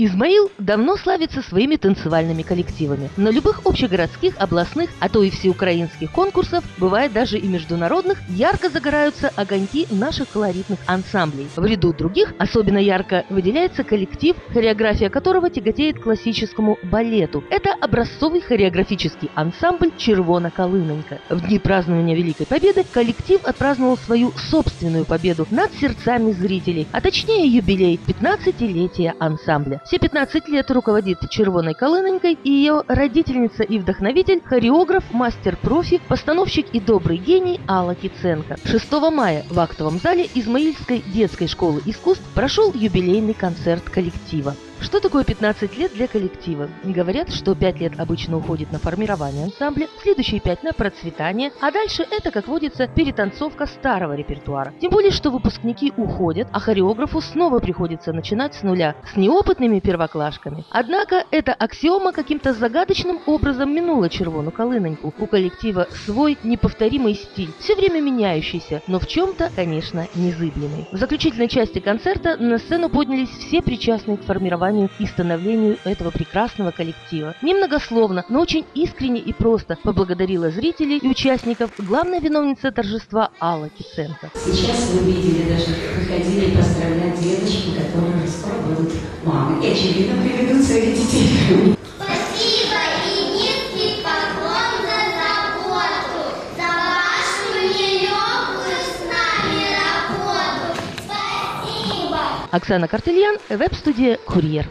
Измаил давно славится своими танцевальными коллективами. На любых общегородских, областных, а то и всеукраинских конкурсов, бывает даже и международных, ярко загораются огоньки наших колоритных ансамблей. В ряду других особенно ярко выделяется коллектив, хореография которого тяготеет классическому балету. Это образцовый хореографический ансамбль «Червона Колынонька». В дни празднования Великой Победы коллектив отпраздновал свою собственную победу над сердцами зрителей, а точнее юбилей 15-летия ансамбля. Все 15 лет руководит «Червоной колынонькой» и ее родительница и вдохновитель, хореограф, мастер-профи, постановщик и добрый гений Алла Киценко. 6 мая в актовом зале Измаильской детской школы искусств прошел юбилейный концерт коллектива. Что такое 15 лет для коллектива? Говорят, что 5 лет обычно уходит на формирование ансамбля, следующие 5 на процветание, а дальше это, как водится, перетанцовка старого репертуара. Тем более, что выпускники уходят, а хореографу снова приходится начинать с нуля, с неопытными первоклашками. Однако эта аксиома каким-то загадочным образом минула червону колыноньку. У коллектива свой неповторимый стиль, все время меняющийся, но в чем-то, конечно, незыблемый. В заключительной части концерта на сцену поднялись все причастные к формированию формированию и становлению этого прекрасного коллектива. Немногословно, но очень искренне и просто поблагодарила зрителей и участников главная виновница торжества Алла Киценко. Сейчас вы видели, даже выходили поздравлять девочки, которые скоро будут мамы. И очевидно приведут своих детей. Оксана Картельян, веб-студия «Курьер».